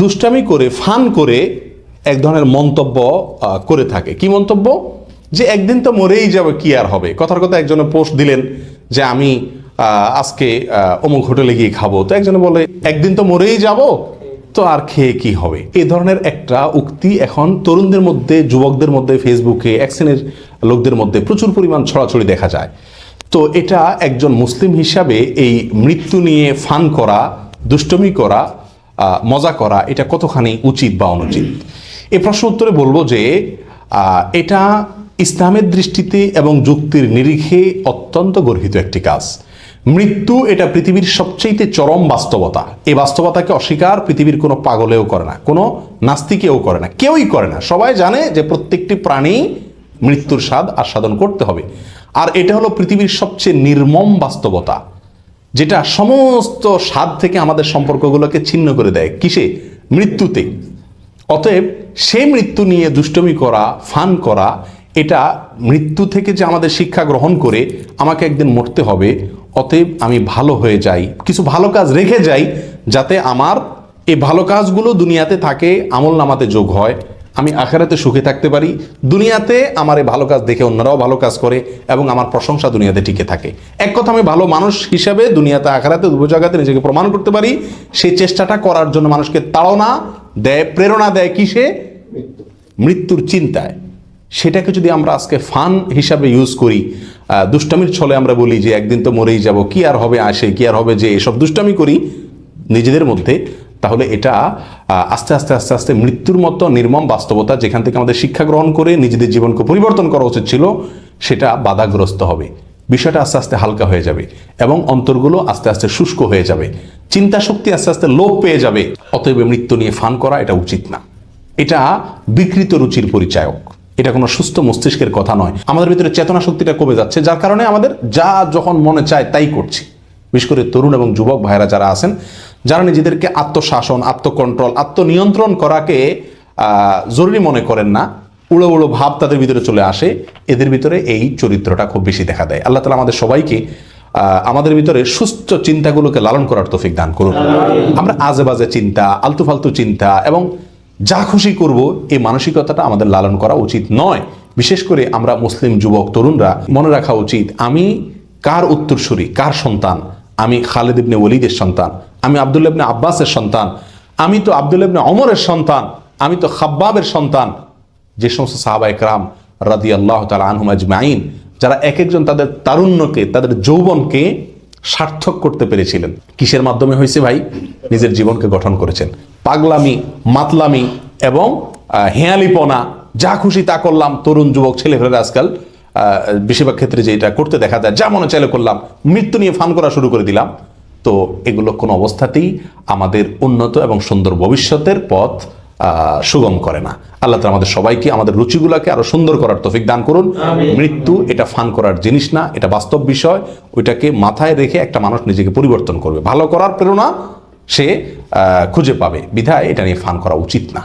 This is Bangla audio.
দুষ্টামি করে, ফান করে এক ধরনের মন্তব্য করে থাকে। কি মন্তব্য? যে একদিন তো মরেই যাবে, কি আর হবে? কথার কথা একজনে পোস্ট দিলেন যে আমি আজকে অমুক হোটেলে গিয়ে খাব। তো একজনে বলে, একদিন তো মরেই যাব? তো আর খেয়ে কি হবে? এই ধরনের একটা উক্তি এখন তরুণদের মধ্যে, যুবকদের মধ্যে, ফেসবুকে শ্রেণির লোকদের মধ্যে প্রচুর পরিমাণ ছড়াছড়ি দেখা যায়। তো এটা একজন মুসলিম হিসাবে এই মৃত্যু নিয়ে ফান করা, দুষ্টমি করা মজা করা এটা কতখানি উচিত বা অনুচিত? এ প্রশ্ন উত্তরে বলব যে এটা ইসলামের দৃষ্টিতে এবং যুক্তির নিরিখে অত্যন্ত গর্হিত একটি কাজ। মৃত্যু এটা পৃথিবীর সবচেয়ে চরম বাস্তবতা। এই বাস্তবতাকে অস্বীকার পৃথিবীর কোনো পাগলেও করে না, কোনো নাস্তিকেও করে না, কেউই করে না। সবাই জানে যে প্রত্যেকটি প্রাণী মৃত্যুর স্বাদ আস্বাদন করতে হবে। আর এটা হলো পৃথিবীর সবচেয়ে নির্মম বাস্তবতা। যেটা সমস্ত স্বাদ থেকে আমাদের সম্পর্কগুলোকে ছিন্ন করে দেয়। কিসে? মৃত্যুতে। অতএব সে মৃত্যু নিয়ে দুষ্টমি করা, ফান করা, এটা মৃত্যু থেকে যে আমাদের শিক্ষা গ্রহণ করে আমাকে একদিন মরতে হবে, অতএব আমি ভালো হয়ে যাই, কিছু ভালো কাজ রেখে যাই, যাতে আমার এই ভালো কাজগুলো দুনিয়াতে থাকে, আমল নামাতে যোগ হয়। আমি আখেরাতে সুখে থাকতে পারি। দুনিয়াতে আমার এই ভালো কাজ দেখে অন্যরাও ভালো কাজ করে এবং আমার প্রশংসা দুনিয়াতে টিকে থাকে। এক কথা, আমি ভালো মানুষ হিসাবে দুনিয়াতে, আখেরাতে দুটো জায়গাতে নিজেকে প্রমাণ করতে পারি। সেই চেষ্টাটা করার জন্য মানুষকে তাড়না দেয়, প্রেরণা দেয় কিসে? মৃত্যুর চিন্তায়। সেটাকে যদি আমরা আজকে ফান হিসাবে ইউজ করি দুষ্টামির ছলে আমরা বলি যে, একদিন তো মরেই যাব, কি আর হবে আসে, কি আর হবে যে? এসব দুষ্টামি করি নিজেদের মধ্যে। তাহলে এটা আস্তে আস্তে আস্তে আস্তে মৃত্যুর মতো নির্মম বাস্তবতা যেখান থেকে আমাদের শিক্ষা গ্রহণ করে নিজেদের জীবনকে পরিবর্তন করা উচিত ছিল, সেটা বাধাগ্রস্ত হবে। বিষয়টা আস্তে আস্তে হালকা হয়ে যাবে এবং অন্তরগুলো আস্তে আস্তে শুষ্ক হয়ে যাবে। চিন্তা শক্তি আস্তে আস্তে লোপ পেয়ে যাবে। অতএব মৃত্যু নিয়ে ফান করা এটা উচিত না। এটা বিকৃত রুচির পরিচায়ক। এটা কোনো সুস্থ মস্তিষ্কের কথা নয়। আমাদের ভিতরে চেতনা শক্তিটা কমে যাচ্ছে, যার কারণে আমাদের যা যখন মনে চায় তাই করছি। বিশেষ করে তরুণ এবং যুবক ভাইরা যারা আছেন যারা নিজেদেরকে আত্মশাসন আত্মকন্ট্রোল আত্মনিয়ন্ত্রণ করাকে জরুরি মনে করেন না উড়ো উড়ো ভাব তাদের ভিতরে চলে আসে এদের ভিতরে এই চরিত্রটা খুব বেশি দেখা দেয়। আল্লাহ তালা আমাদের সবাইকে আমাদের ভিতরে সুস্থ চিন্তাগুলোকে লালন করার তৌফিক দান করুন। আমরা আজে বাজে চিন্তা আলতু ফালতু চিন্তা এবং যা খুশি করব এই মানসিকতাটা আমাদের লালন করা উচিত নয়। বিশেষ করে আমরা মুসলিম যুবক তরুণরা মনে রাখা উচিত আমি কার উত্তরসূরি কার সন্তান? আমি খালেদ ইবনে ওলিদের সন্তান, আমি আবদুল্লাহ ইবনে আব্বাসের সন্তান, আমি তো আবদুল্লাহ ইবনে অমরের সন্তান, আমি তো খাব্বাবের সন্তান। যে সমস্ত সাহাবা একরাম রাদি আল্লাহ তালা আনহুম আজমাইন, যারা এক একজন তাদের তারুণ্যকে, তাদের যৌবনকে সার্থক করতে পেরেছিলেন। কিসের মাধ্যমে হয়েছে ভাই? নিজের জীবনকে গঠন করেছেন। পাগলামি, মাতলামি এবং হেয়ালিপনা, যা খুশি তা করলাম, তরুণ যুবক ছেলেফেলেরা আজকাল বেশিরভাগ ক্ষেত্রে যে এটা করতে দেখা যায় যা মনে চাইলে করলাম মৃত্যু নিয়ে ফান করা শুরু করে দিলাম। তো এগুলো কোনো অবস্থাতেই আমাদের উন্নত এবং সুন্দর ভবিষ্যতের পথ সুগম করে না। আল্লাহ তালা আমাদের সবাইকে আমাদের রুচিগুলোকে আরও সুন্দর করার তফিক দান করুন। মৃত্যু এটা ফান করার জিনিস না এটা বাস্তব বিষয়। ওইটাকে মাথায় রেখে একটা মানুষ নিজেকে পরিবর্তন করবে। ভালো করার প্রেরণা সে খুঁজে পাবে। বিধায় এটা নিয়ে ফান করা উচিত না।